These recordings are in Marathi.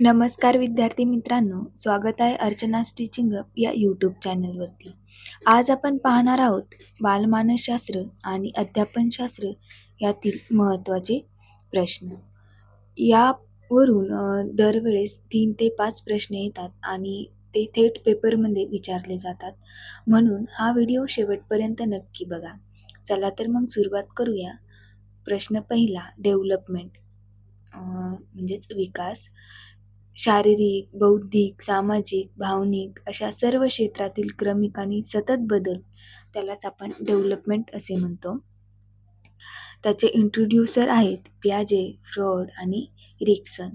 नमस्कार विद्यार्थी मित्रांनो स्वागत आहे अर्चना स्टिचिंग अप या यूट्यूब चॅनलवरती आज आपण पाहणार आहोत बालमानसशास्त्र आणि अध्यापनशास्त्र यातील महत्त्वाचे प्रश्न. यावरून दरवेळेस तीन ते पाच प्रश्न येतात आणि ते थेट पेपरमध्ये विचारले जातात. म्हणून हा व्हिडिओ शेवटपर्यंत नक्की बघा. चला तर मग सुरुवात करूया. प्रश्न पहिला डेव्हलपमेंट म्हणजेच विकास. शारीरिक, बौद्धिक, सामाजिक, भावनिक अशा सर्व क्षेत्रातील क्रमिक आणि सतत बदल त्यालाच आपण डेव्हलपमेंट असे म्हणतो. त्याचे इंट्रोड्युसर आहेत प्याजे, फ्रॉड आणि रिक्सन.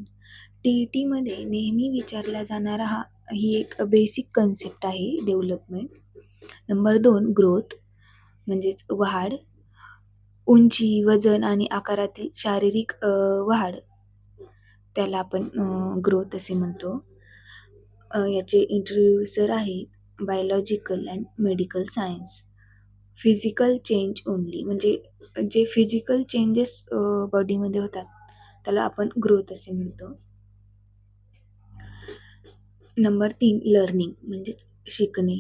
टी टीमध्ये नेहमी विचारला जाणारा हा ही एक बेसिक कन्सेप्ट आहे डेव्हलपमेंट. नंबर दोन ग्रोथ म्हणजेच वाढ. उंची, वजन आणि आकारातील शारीरिक वाढ त्याला आपण ग्रोथ असे म्हणतो. याचे इंट्रोड्युसर आहेत biological and medical science physical change only म्हणजे जे फिजिकल चेंजेस बॉडीमध्ये होतात त्याला आपण ग्रोथ असे म्हणतो. नंबर तीन लर्निंग म्हणजेच शिकणे.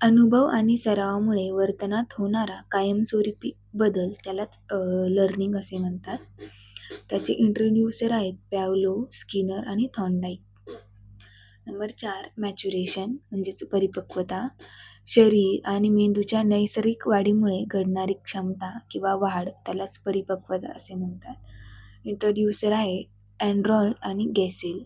अनुभव आणि सरावामुळे वर्तनात होणारा कायमस्वरूपी बदल त्यालाच लर्निंग असे म्हणतात. त्याचे इंट्रोड्युसर आहेत पॅवलो स्किनर आणि थॉन्डाईक नंबर चार मॅच्युरेशन म्हणजेच परिपक्वता. शरीर आणि मेंदूच्या नैसर्गिक वाढीमुळे घडणारी क्षमता किंवा वाढ त्यालाच परिपक्वता असे म्हणतात. इंट्रोड्युसर आहे अँड्रॉइड आणि गॅसेल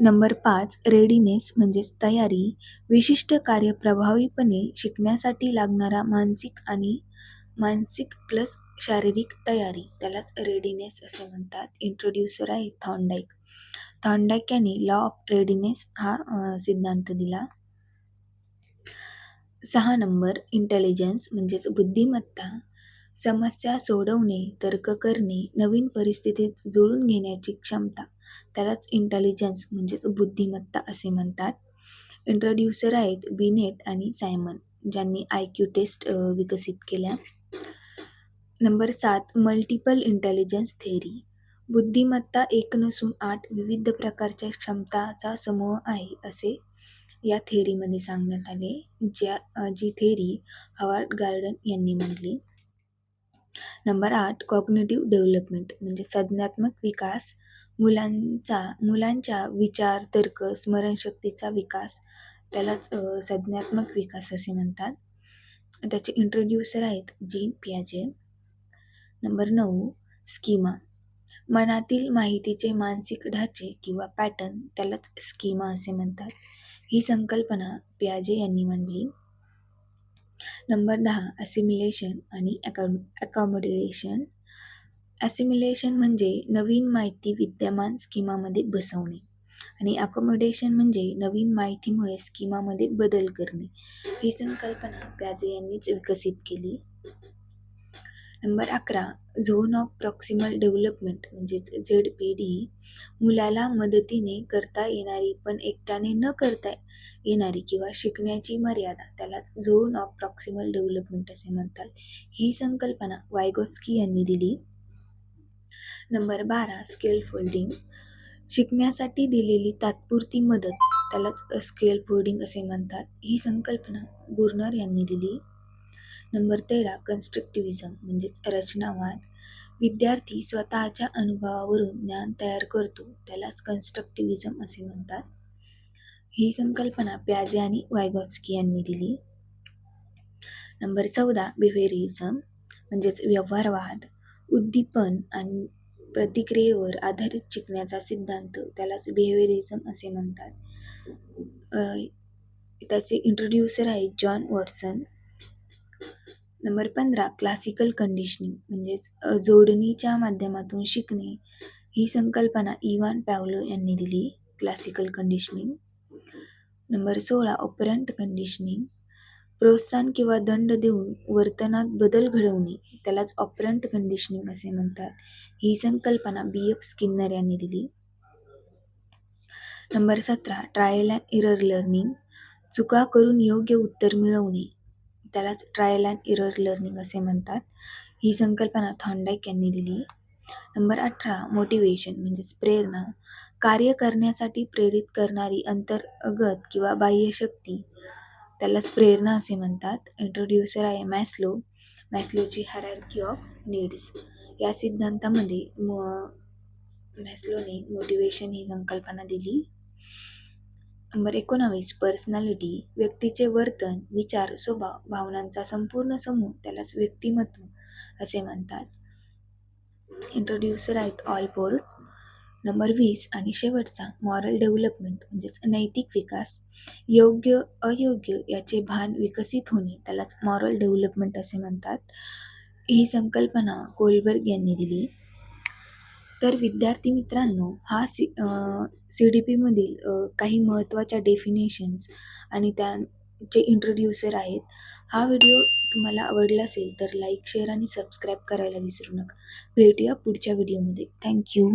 नंबर पाच रेडीनेस म्हणजेच तयारी. विशिष्ट कार्य प्रभावीपणे शिकण्यासाठी लागणारा मानसिक आणि मानसिक प्लस शारीरिक तयारी त्यालाच रेडीनेस असे म्हणतात. इंट्रोड्युसर आहे थॉन्डाईक. थॉन्डाईक यांनी लॉ ऑफ रेडीनेस हा सिद्धांत दिला. सहा नंबर इंटेलिजन्स म्हणजेच बुद्धिमत्ता. समस्या सोडवणे तर्क करणे नवीन परिस्थितीत जुळून घेण्याची क्षमता. त्यालाच इंटेलिजन्स म्हणजेच बुद्धिमत्ता असे म्हणतात. इंट्रोड्युसर आहेत बिनेट आणि सायमन ज्यांनी आय क्यू टेस्ट विकसित केल्या. नंबर सात मल्टिपल इंटेलिजन्स थेरी बुद्धिमत्ता एक नसून आठ विविध प्रकारच्या क्षमताचा समूह आहे असे या थेरीमध्ये सांगण्यात आले ज्या जी थेरी हवार्ड गार्डन यांनी मांडली. नंबर आठ कॉग्नेटिव्ह डेव्हलपमेंट म्हणजे संज्ञात्मक विकास. मुलांचा मुलांच्या विचार तर्क स्मरणशक्तीचा विकास. त्यालाच संज्ञात्मक विकास असे म्हणतात. त्याचे इंट्रोड्युसर आहेत जीन पियाजे. नंबर नऊ स्कीमा मनातील माहितीचे मानसिक ढाचे किंवा पॅटर्न त्यालाच स्कीमा असे म्हणतात. ही संकल्पना प्याजे यांनी मांडली. नंबर दहा असिम्युलेशन आणि अकॉमोडेशन असिम्युलेशन म्हणजे नवीन माहिती विद्यमान स्कीमामध्ये बसवणे आणि अकोमोडेशन म्हणजे नवीन माहितीमुळे स्कीमामध्ये बदल करणे. ही संकल्पना प्याजे यांनीच विकसित केली. नंबर अकरा झोन ऑफ प्रॉक्सिमल डेव्हलपमेंट म्हणजेच झेड पी डी मुलाला मदतीने करता येणारी पण एकट्याने न करता येणारी किंवा शिकण्याची मर्यादा त्यालाच झोन ऑफ प्रॉक्सिमल डेव्हलपमेंट असे म्हणतात. ही संकल्पना वायगोत्स्की यांनी दिली. नंबर बारा स्केल फोल्डिंग. शिकण्यासाठी दिलेली तात्पुरती मदत त्यालाच स्केल फोल्डिंग असे म्हणतात. ही संकल्पना बुर्नर यांनी दिली. नंबर तेरा कन्स्ट्रक्टिव्हिजम म्हणजेच रचनावाद. विद्यार्थी स्वतःच्या अनुभवावरून ज्ञान तयार करतो त्यालाच कन्स्ट्रक्टिव्हिजम असे म्हणतात. ही संकल्पना प्याजे आणि वायगॉत्स्की यांनी दिली. नंबर चौदा बिहेरिझम म्हणजेच व्यवहारवाद. उद्दीपन आणि प्रतिक्रियेवर आधारित शिकण्याचा सिद्धांत त्यालाच बिहेवियरिझम असे म्हणतात. त्याचे इंट्रोड्युसर आहेत जॉन वॉटसन. नंबर पंधरा क्लासिकल कंडिशनिंग म्हणजेच जोडणीच्या माध्यमातून शिकणे ही संकल्पना इवान पॅवलो यांनी दिली क्लासिकल कंडिशनिंग नंबर सोळा ऑपरंट कंडिशनिंग प्रोत्साहन किंवा दंड देऊन वर्तनात बदल घडवणे त्यालाच ऑपरंट कंडिशनिंग असे म्हणतात. ही संकल्पना बी. एफ. स्किन्नर यांनी दिली. नंबर सतरा ट्रायल अँड इरर लर्निंग चुका करून योग्य उत्तर मिळवणे त्यालाच ट्रायल अँड इरर लर्निंग असे म्हणतात. ही संकल्पना थॉन्डाईक यांनी दिली. नंबर अठरा मोटिवेशन म्हणजेच प्रेरणा. कार्य करण्यासाठी प्रेरित करणारी अंतर्गत किंवा बाह्य शक्ती. त्यालाच प्रेरणा असे म्हणतात. इंट्रोड्युसर आहे मॅस्लो मॅस्लोची हायरार्की ऑफ नीड्स या सिद्धांतामध्ये म मॅस्लोने मोटिवेशन ही संकल्पना दिली. नंबर एकोणावीस पर्सनॅलिटी व्यक्तीचे वर्तन विचार स्वभाव भावनांचा संपूर्ण समूह त्यालाच व्यक्तिमत्व असे म्हणतात. इंट्रोड्युसर आहेत ऑल पोर्ट नंबर वीस आणि शेवटचा मॉरल डेव्हलपमेंट म्हणजेच नैतिक विकास. योग्य अयोग्य याचे भान विकसित होणे त्यालाच मॉरल डेव्हलपमेंट असे म्हणतात. ही संकल्पना कोलबर्ग यांनी दिली. तर विद्यार्थी मित्रांनो हा सी सी डी पीमधील काही महत्त्वाच्या डेफिनेशन्स आणि त्यांचे इंट्रोड्युसर आहेत. हा व्हिडिओ तुम्हाला आवडला असेल तर लाईक शेअर आणि सबस्क्राईब करायला विसरू नका. भेटूया पुढच्या व्हिडिओमध्ये थँक्यू